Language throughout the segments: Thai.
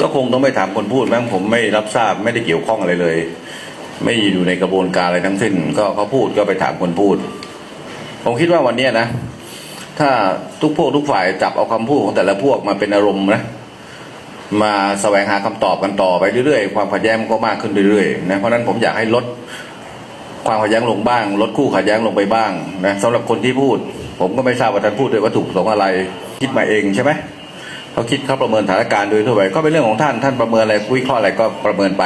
ก็คงต้องไปถามคนพูดมั้งผมไม่รับทราบไม่ได้เกี่ยวข้องอะไรเลย ไม่อยู่ในกระบวนการอะไรทั้งสิ้น ก็เขาพูดก็ไปถามคนพูด ผมคิดว่าวันนี้นะ ถ้าทุกพวกทุกฝ่ายจับเอาคำพูดของแต่ละพวกมาเป็นอารมณ์นะมาแสวงหาคำตอบกันต่อไปเรื่อยๆ ความขัดแย้งมันก็มากขึ้นเรื่อยๆนะเพราะฉะนั้นผมอยากให้ลดความขัดแย้งลงบ้าง ลดคู่ขัดแย้งลงไปบ้างนะสำหรับคนที่พูด ผมก็ไม่ทราบว่าท่านพูดด้วยวัตถุประสงค์อะไร คิดมาเองใช่ไหม เขาคิดเขาประเมินสถานการณ์โดยทั่วไปก็เป็นเรื่องของท่านท่านประเมินอะไรวิเคราะห์อะไรก็ประเมินไป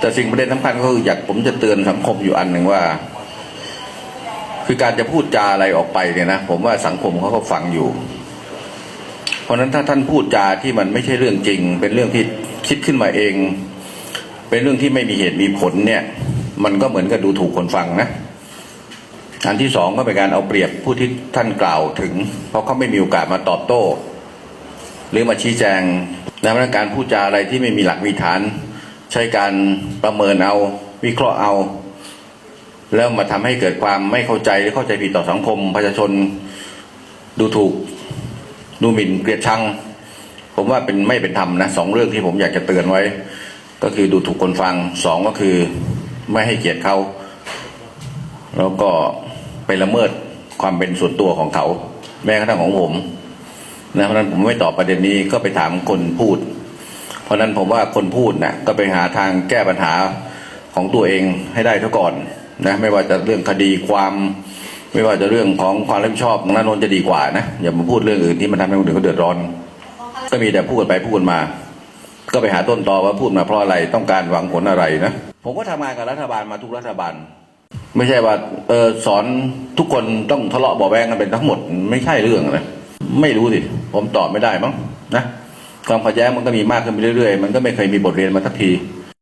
แต่สิ่งประเด็นสำคัญก็คืออยากผมจะเตือนสังคมอยู่อันหนึ่งว่า คือการจะพูดจาอะไรออกไปเนี่ยนะผมว่าสังคมเขาก็ฟังอยู่ เพราะฉะนั้นถ้าท่านพูดจาที่มันไม่ใช่เรื่องจริง เป็นเรื่องที่คิดขึ้นมาเอง เป็นเรื่องที่ไม่มีเหตุมีผลเนี่ย มันก็เหมือนกับดูถูกคนฟังนะอันที่สองก็เป็นการเอาเปรียบผู้ที่ท่านกล่าวถึง เพราะเขาไม่มีโอกาสมาตอบโต้ หรือมาชี้แจงนเราะฉะนั้นการพูดจาอะไรที่ไม่มีหลักมีฐาน ใช้การประเมินเอาวิเคราะห์เอา แล้วมาทำให้เกิดความไม่เข้าใจหรือเข้าใจผิดต่อสังคม ประชาชนดูถูกดูหมิ่นเกลียดชัง ผมว่าเป็นไม่เป็นธรรมนะสองเรื่องที่ผมอยากจะเตือนไว้ ก็คือดูถูกคนฟังสองก็คือไม่ให้เกียรติเขาแล้วก็ไปละเมิดความเป็นส่วนตัวของเขา แม้กระทั่งของผม นะเพราะนั้นผมไม่ตอบประเด็นนี้ก็ไปถามคนพูด เพราะฉะนั้นผมว่าคนพูดนะก็ไปหาทางแก้ปัญหาของตัวเองให้ได้เท่าก่อนนะไม่ว่าจะเรื่องคดีความ ไม่ว่าจะเรื่องของความรับผิดชอบของนันนนจะดีกว่านะอย่ามาพูดเรื่องอื่นที่มันทำให้คนอื่นเขาเดือดร้อน ก็มีแต่พูดกันไปพูดกันมา ก็ไปหาต้นตอว่าพูดมาเพราะอะไรต้องการหวังผลอะไรนะผมก็ทำงานกับรัฐบาลมาทุกรัฐบาล ไม่ใช่ว่าเออสอนทุกคนต้องทะเลาะเบาแวงกันเป็นทั้งหมดไม่ใช่เรื่องนะ ไม่รู้สิผมตอบไม่ได้มั้งนะความขัดแย้งมันก็มีมากขึ้นไปเรื่อยๆ มันก็ไม่เคยมีบทเรียนมาสักที